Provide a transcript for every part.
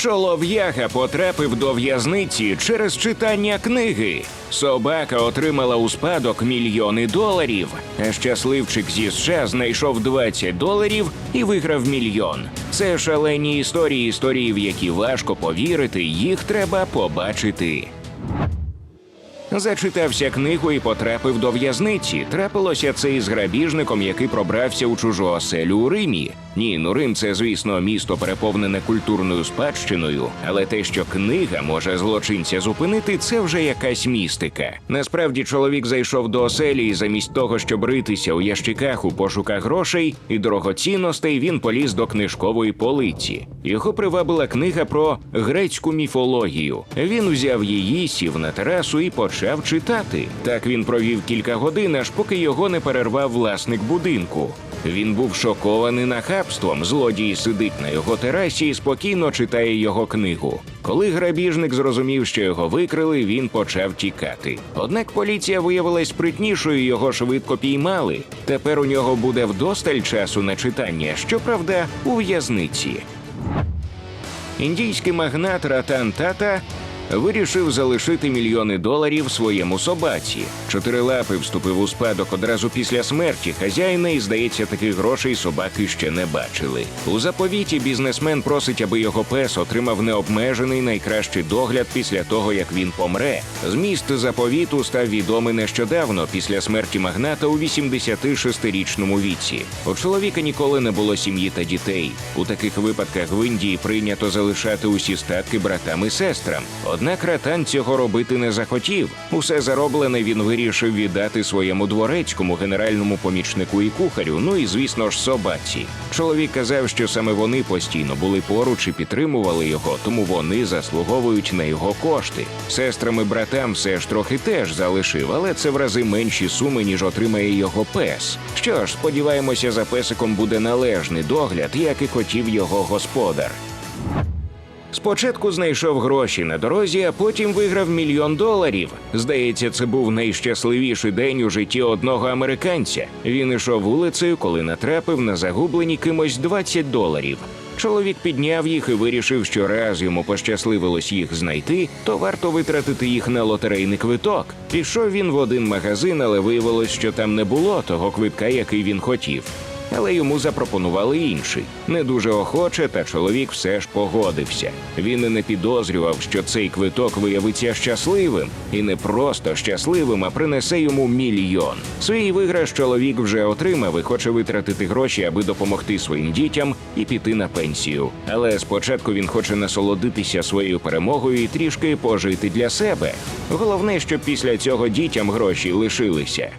Чолов'яга потрапив до в'язниці через читання книги. Собака отримала у спадок мільйони доларів. Щасливчик зі США знайшов 20 доларів і виграв мільйон. Це шалені історії, історії, в які важко повірити, їх треба побачити. Зачитався книгу і потрапив до в'язниці. Трапилося це із грабіжником, який пробрався у чужу оселю у Римі. Ні, ну Рим це, звісно, місто переповнене культурною спадщиною, але те, що книга може злочинця зупинити, це вже якась містика. Насправді, чоловік зайшов до оселі, і замість того, щоб ритися у ящиках у пошуках грошей і дорогоцінностей, він поліз до книжкової полиці. Його привабила книга про грецьку міфологію. Він узяв її, сів на терасу і почав читати. Так він провів кілька годин, аж поки його не перервав власник будинку. Він був шокований нахабством. Злодій сидить на його терасі і спокійно читає його книгу. Коли грабіжник зрозумів, що його викрили, він почав тікати. Однак поліція виявилась спритнішою, його швидко піймали. Тепер у нього буде вдосталь часу на читання, щоправда, у в'язниці. Індійський магнат Ратан Тата вирішив залишити мільйони доларів своєму собаці. Чотирилапий вступив у спадок одразу після смерті хазяїна, і здається, таких грошей собаки ще не бачили. У заповіті бізнесмен просить, аби його пес отримав необмежений найкращий догляд після того, як він помре. Зміст заповіту став відомий нещодавно після смерті магната у 86-річному віці. У чоловіка ніколи не було сім'ї та дітей. У таких випадках в Індії прийнято залишати усі статки братам і сестрам. Однак Ратан цього робити не захотів. Усе зароблене він вирішив віддати своєму дворецькому генеральному помічнику і кухарю. Ну і звісно ж собаці. Чоловік казав, що саме вони постійно були поруч і підтримували його, тому вони заслуговують на його кошти. Сестрам і братам все ж трохи теж залишив, але це в рази менші суми, ніж отримає його пес. Що ж, сподіваємося, за песиком буде належний догляд, як і хотів його господар. Спочатку знайшов гроші на дорозі, а потім виграв мільйон доларів. Здається, це був найщасливіший день у житті одного американця. Він ішов вулицею, коли натрапив на загублені кимось 20 доларів. Чоловік підняв їх і вирішив, що раз йому пощасливилось їх знайти, то варто витратити їх на лотерейний квиток. Пішов він в один магазин, але виявилось, що там не було того квитка, який він хотів але йому запропонували інший. Не дуже охоче, та чоловік все ж погодився. Він і не підозрював, що цей квиток виявиться щасливим, і не просто щасливим, а принесе йому мільйон. Свій виграш чоловік вже отримав і хоче витратити гроші, аби допомогти своїм дітям і піти на пенсію. Але спочатку він хоче насолодитися своєю перемогою і трішки пожити для себе. Головне, щоб після цього дітям гроші лишилися.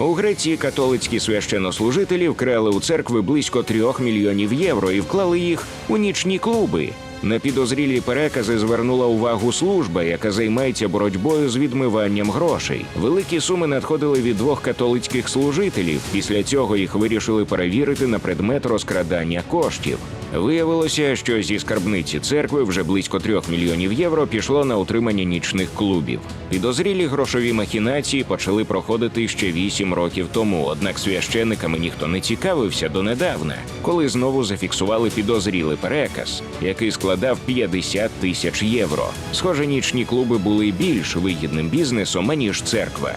У Греції католицькі священнослужителі вкрали у церкви близько трьох мільйонів євро і вклали їх у нічні клуби. На підозрілі перекази звернула увагу служба, яка займається боротьбою з відмиванням грошей. Великі суми надходили від двох католицьких служителів. Після цього їх вирішили перевірити на предмет розкрадання коштів. Виявилося, що зі скарбниці церкви вже близько трьох мільйонів євро пішло на утримання нічних клубів. Підозрілі грошові махінації почали проходити ще вісім років тому. Однак священниками ніхто не цікавився донедавна, коли знову зафіксували підозрілий переказ, який складав 50 тисяч євро. Схоже, нічні клуби були більш вигідним бізнесом аніж церква.